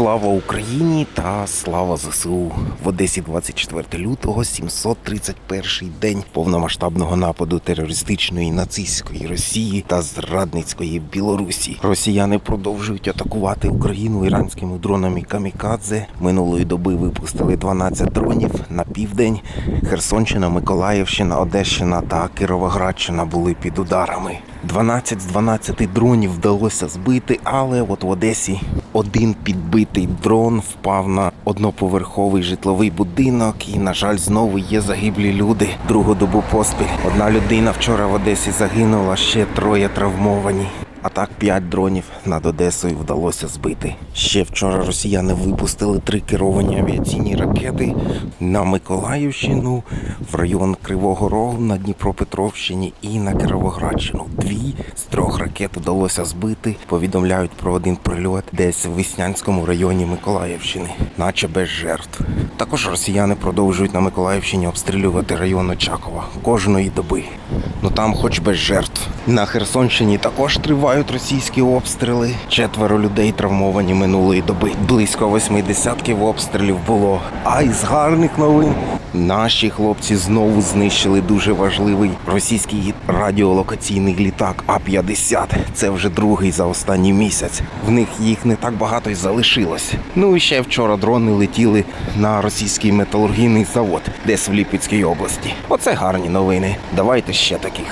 Слава Україні та слава ЗСУ в Одесі 24 лютого, 731 день повномасштабного нападу терористичної нацистської Росії та зрадницької Білорусі. Росіяни продовжують атакувати Україну іранськими дронами камікадзе. Минулої доби випустили 12 дронів на південь. Херсонщина, Миколаївщина, Одещина та Кіровоградщина були під ударами. 12 з 12 дронів вдалося збити, але от в Одесі один підбитий дрон впав на одноповерховий житловий будинок, і, на жаль, знову є загиблі люди. Другу добу поспіль. Одна людина вчора в Одесі загинула, ще троє травмовані. А так п'ять дронів над Одесою вдалося збити. Ще вчора росіяни випустили три керовані авіаційні ракети на Миколаївщину, в район Кривого Рогу на Дніпропетровщині і на Кіровоградщину. Дві з трьох ракет вдалося збити. Повідомляють про один прильот десь в Веснянському районі Миколаївщини, наче без жертв. Також росіяни продовжують на Миколаївщині обстрілювати район Очакова кожної доби. Ну там хоч без жертв. На Херсонщині також тривають російські обстріли. Четверо людей травмовані минулої доби. Близько восьми десятків обстрілів було. А із гарних новин наші хлопці знову знищили дуже важливий російський радіолокаційний літак А-50. Це вже другий за останній місяць. В них їх не так багато й залишилось. Ну і ще вчора дрони летіли на російський металургійний завод, десь в Ліпецькій області. Оце гарні новини. Давайте ще таких.